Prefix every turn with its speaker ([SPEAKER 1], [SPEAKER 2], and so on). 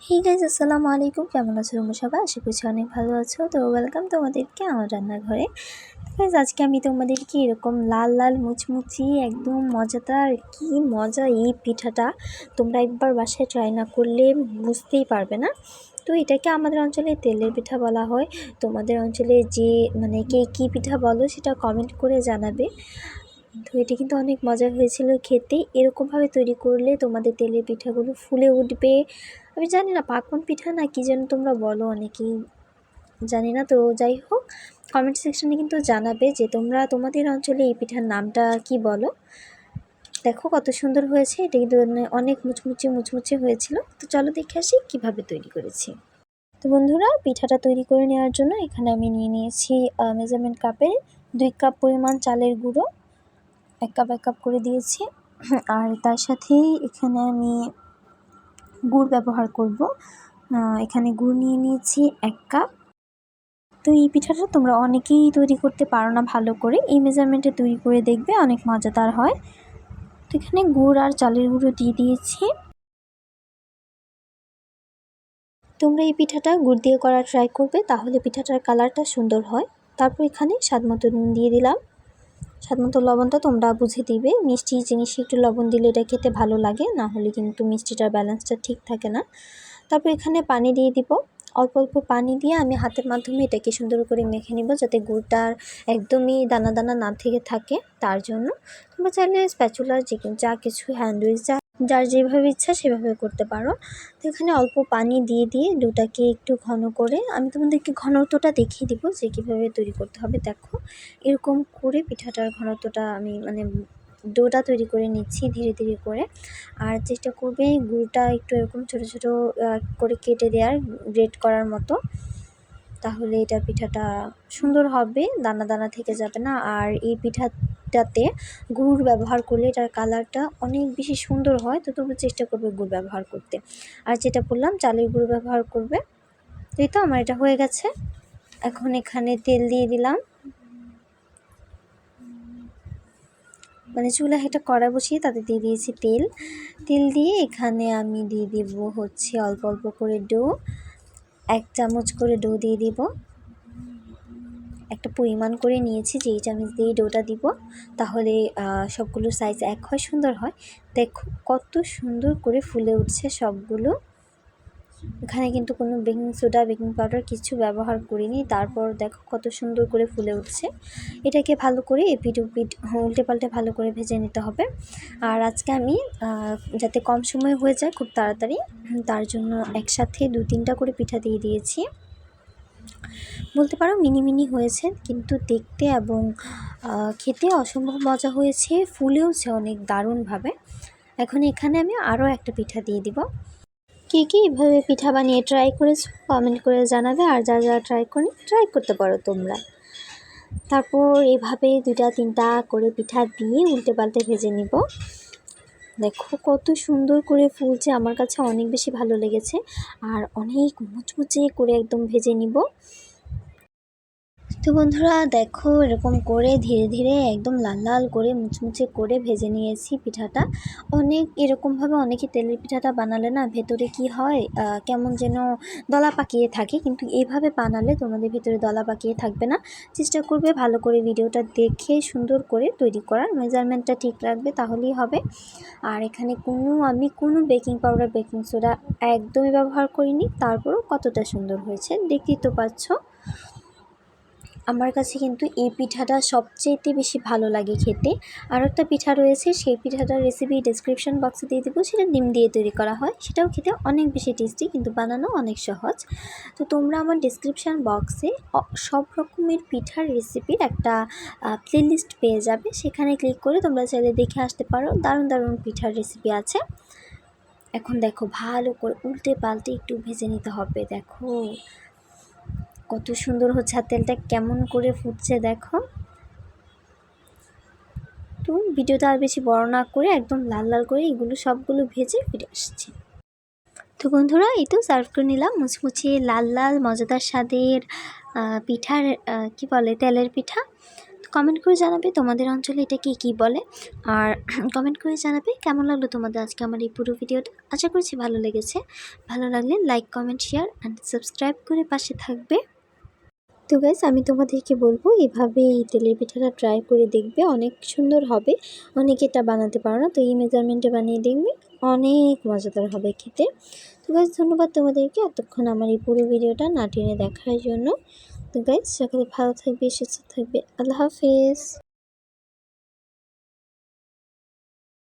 [SPEAKER 1] Hey guys আসসালামু আলাইকুম কেমন আছো তোমরা সবাই? আশা করছি অনেক ভালো আছো। তো ওয়েলকাম তোমাদেরকে আমার রান্নাঘরে। গাইজ আজকে আমি তোমাদেরকে এরকম লাল লাল, মুচমুচি, একদম মজাদার, কি মজা এই পিঠাটা তোমরা একবার বাসায় ট্রাই না করলে বুঝতেই পারবে না। তো এটাকে আমাদের অঞ্চলে তেলের পিঠা বলা হয়। তোমাদের অঞ্চলে যে মানে কে কী পিঠা বলো সেটা কমেন্ট করে জানাবে। তো এটা কিন্তু অনেক মজা হয়েছিল খেতে। এরকমভাবে তৈরি করলে তোমাদের তেলের পিঠাগুলো ফুলে উঠবে। আমি জানি না পাকন পিঠা না কি যেন তোমরা বলো, অনেকেই জানি না। তো যাই হোক কমেন্ট সেকশনে কিন্তু জানাবে যে তোমরা তোমাদের অঞ্চলে এই পিঠার নামটা কি বলো। দেখো কত সুন্দর হয়েছে, এটা কিন্তু অনেক মুচমুচে মুচমুচে হয়েছিল। তো চলো দেখে আসি কীভাবে তৈরি করেছি। তো বন্ধুরা, পিঠাটা তৈরি করে নেওয়ার জন্য এখানে আমি নিয়ে নিয়েছি মেজারমেন্ট কাপে দুই কাপ পরিমাণ চালের গুঁড়ো। এক কাপ এক কাপ করে দিয়েছি। আর তার সাথেই এখানে আমি গুড় ব্যবহার করব। এখানে গুড় নিয়ে নিয়েছি এক কাপ। তো এই পিঠাটা তোমরা অনেকেই তৈরি করতে পারো না ভালো করে। এই মেজারমেন্টে তৈরি করে দেখবে অনেক মজাদার হয়। তো এখানে গুড় আর চালের গুঁড়ো দিয়ে দিয়েছি। তোমরা এই পিঠাটা গুড় দিয়ে করা ট্রাই করবে, তাহলে পিঠাটার কালারটা সুন্দর হয়। তারপর এখানে স্বাদ মতো নুন দিয়ে দিলাম। মতো লবণটা তোমরা বুঝে দিবে। মিষ্টি জিনিসে একটু লবণ দিলে এটা খেতে ভালো লাগে, না হলে কিন্তু মিষ্টিটার ব্যালেন্সটা ঠিক থাকে না। তারপর এখানে পানি দিয়ে দিব। অল্প অল্প পানি দিয়ে আমি হাতের মাধ্যমে এটাকে সুন্দর করে মেখে নিব যাতে গুড়টার একদমই দানা দানা না থেকে থাকে, তার জন্য। তোমরা চাইলে স্প্যাচুলার যে যা কিছু হ্যান্ডউইচ যা যার যেভাবে ইচ্ছা সেভাবে করতে পারো। তো এখানে অল্প পানি দিয়ে দিয়ে ডোটাকে একটু ঘন করে আমি তোমাদেরকে ঘনত্বটা দেখিয়ে দিব যে কীভাবে তৈরি করতে হবে। দেখো, এরকম করে পিঠাটার ঘনত্বটা আমি মানে ডোটা তৈরি করে নিচ্ছি ধীরে ধীরে করে। আর চেষ্টা করবে গুড়টা একটু এরকম ছোটো ছোটো করে কেটে দেওয়ার গ্রেট করার মতো। তাহলে এটা পিঠাটা সুন্দর হবে, দানা দানা থেকে যাবে না। আর এই পিঠাটাতে গুড় ব্যবহার করলে এটার কালারটা অনেক বেশি সুন্দর হয়, তো তবু চেষ্টা করবে গুড় ব্যবহার করতে। আর যেটা বললাম, চালের গুঁড়ো ব্যবহার করবে। এই তো আমার এটা হয়ে গেছে। এখন এখানে তেল দিয়ে দিলাম। মানে চুলা এটা কড়া বসিয়ে তাতে দিয়ে দিয়েছি তেল। তেল দিয়ে এখানে আমি দিয়ে দিব হচ্ছে অল্প অল্প করে ডো। এক চামচ করে ডো দিয়ে দিব। একটা পরিমাণ করে নিয়েছি, যেই চামচ দিয়ে ডোটা দিব। তাহলে সবগুলো সাইজ এক হয়, সুন্দর হয়। দেখো কত সুন্দর করে ফুলে উঠছে সবগুলো। এখানে কিন্তু কোনো বেকিং সোডা, বেকিং পাউডার কিছু ব্যবহার করিনি। তারপর দেখো কত সুন্দর করে ফুলে উঠছে। এটাকে ভালো করে এপিট উপিট উল্টে পাল্টে ভালো করে ভেজে নিতে হবে। আর আজকে আমি যাতে কম সময় হয়ে যায় খুব তাড়াতাড়ি, তার জন্য একসাথে দু তিনটা করে পিঠা দিয়ে দিয়েছি। বলতে পারো মিনি মিনি হয়েছে, কিন্তু দেখতে এবং খেতে অসম্ভব মজা হয়েছে, ফুলেওছে অনেক দারুণভাবে। এখন এখানে আমি আরও একটা পিঠা দিয়ে দিব। কে কী এভাবে পিঠা বানিয়ে ট্রাই করেছ কমেন্ট করে জানাবে, আর যা যা ট্রাই করি ট্রাই করতে পারো তোমরা। তারপর এভাবে দুটা তিনটা করে পিঠা দিয়ে উল্টে পাল্টে ভেজে নিব। দেখো কত সুন্দর করে ফুলছে, আমার কাছে অনেক বেশি ভালো লেগেছে, আর অনেক মুচমুচে করে একদম ভেজে নিব। তো বন্ধুরা দেখো এরকম করে ধীরে ধীরে একদম লাল লাল করে মুচমুচে করে ভেজে নিয়েছি পিঠাটা। অনেক এরকমভাবে অনেকে তেলের পিঠাটা বানালে না ভেতরে কি হয় কেমন যেন দলা পাকিয়ে থাকে। কিন্তু এইভাবে বানালে তোমাদের ভেতরে দলা পাকিয়ে থাকবে না। চেষ্টা করবে ভালো করে ভিডিওটা দেখে সুন্দর করে তৈরি করার। মেজারমেন্টটা ঠিক রাখবে তাহলেই হবে। আর এখানে কোনো, আমি কোনো বেকিং পাউডার, বেকিং সোডা একদমই ব্যবহার করিনি। তারপরও কতটা সুন্দর হয়েছে। দেখতেই তো পাচ্ছ। আমার কাছে কিন্তু এই পিঠাটা সবচেয়েতে বেশি ভালো লাগে খেতে। আর একটা পিঠা রয়েছে, সেই পিঠাটার রেসিপি ডিসক্রিপশন বক্সে দিয়ে দেবো। সেটা ডিম দিয়ে তৈরি করা হয়। সেটাও খেতে অনেক বেশি টেস্টি কিন্তু বানানো অনেক সহজ। তো তোমরা আমার ডিসক্রিপশান বক্সে সব রকমের পিঠার রেসিপির একটা প্লেলিস্ট পেয়ে যাবে। সেখানে ক্লিক করে তোমরা চাইলে দেখে আসতে পারো। দারুণ দারুণ পিঠার রেসিপি আছে। এখন দেখো, ভালো করে উল্টে পাল্টে একটু ভেজে নিতে হবে। দেখো। কত সুন্দর হচ্ছে, আর তেলটা কেমন করে ফুটছে দেখো। তো ভিডিওটা আর বেশি বড় না করে একদম লাল লাল করে এগুলো সবগুলো ভেজে ফিরে আসছি। তো বন্ধুরা, এই তো সার্ভ করে নিলাম মুচমুচে লাল লাল মজাদার স্বাদের পিঠার কি বলে তেলের পিঠা। কমেন্ট করে জানাবে তোমাদের অঞ্চলে এটাকে কী বলে, আর কমেন্ট করে জানাবে কেমন লাগল তোমাদের আজকে আমার এই পুরো ভিডিওটা। আশা করছি ভালো লেগেছে। ভালো লাগলে like comment share and subscribe করে পাশে থাকবে। তো গাইজ আমি তোমাদেরকে বলব এভাবে এই তেলের পিঠাটা ট্রাই করে দেখবে। অনেক সুন্দর হবে। অনেকে এটা বানাতে পারো না, তো এই মেজারমেন্টে বানিয়ে দেখবে। অনেক মজাদার হবে খেতে। তো গাইজ ধন্যবাদ তোমাদেরকে এতক্ষণ আমার এই পুরো ভিডিওটা না টেনে দেখার জন্য। তো গাইজ সকালে ভালো থাকবে, সুস্থ থাকবে। আল্লাহ হাফেজ।